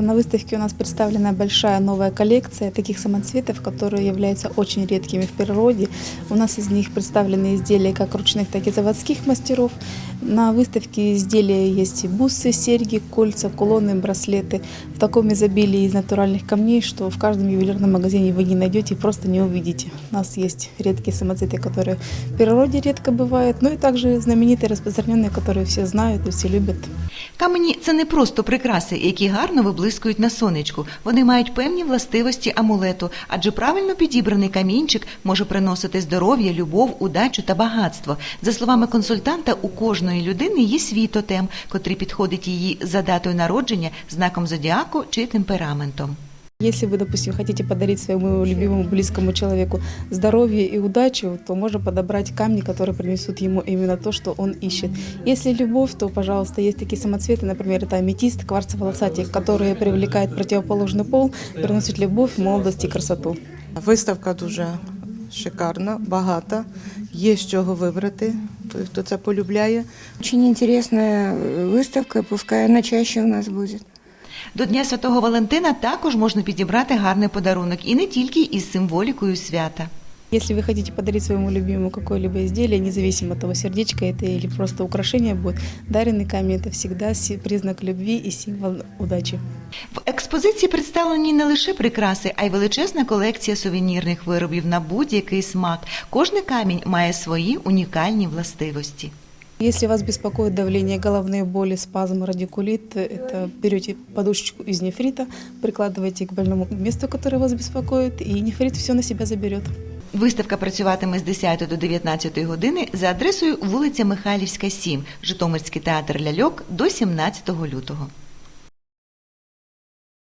На выставке у нас представлена большая новая коллекция таких самоцветов, которые являются очень редкими в природе. У нас из них представлены изделия как ручных, так и заводских мастеров. На выставке изделия есть и бусы, серьги, кольца, кулоны, браслеты в таком изобилии из натуральных камней, что в каждом ювелирном магазине вы не найдете и просто не увидите. У нас есть редкие самоцветы, которые в природе редко бывают, ну и также знаменитые, распространенные, которые все знают и все любят. Камені це не просто прикраси, які гарно виблискують на сонечку. Вони мають певні властивості амулету, адже правильно підібраний камінчик може приносити здоров'я, любов, удачу та багатство. За словами консультанта, у кожної людини є свій тотем, котрий підходить її за датою народження, знаком зодіаку чи темпераментом. Если вы, допустим, хотите подарить своему любимому близкому человеку здоровье и удачу, то можно подобрать камни, которые принесут ему именно то, что он ищет. Если любовь, то, пожалуйста, есть такие самоцветы, например, это аметист, кварцево-волосатик, которые привлекают противоположный пол, приносят любовь, молодость и красоту. Виставка дуже шикарна, багата. Є з чого вибрати, той, хто це полюбляє. Очень цікава виставка, выставка, пускай вона чаще у нас буде. До Дня Святого Валентина також можна підібрати гарний подарунок і не тільки із символікою свята. Если вы хотите подарить своему любимому какое-либо изделие, независимо от того, сердечко это или просто украшение будет, даренный камень – это всегда си- признак любви и символ удачи. В експозиції представлені не лише прикраси, а й величезна колекція сувенірних виробів на будь-який смак. Кожний камінь має свої унікальні властивості. Если вас беспокоит давление, головные боли, спазм, радикулит, это берете подушечку из нефрита, прикладываете к больному месту, которое вас беспокоит, и нефрит все на себя заберет. Виставка працюватиме з 10 до 19 години за адресою вулиця Михайлівська, 7, Житомирський театр ляльок до 17 лютого.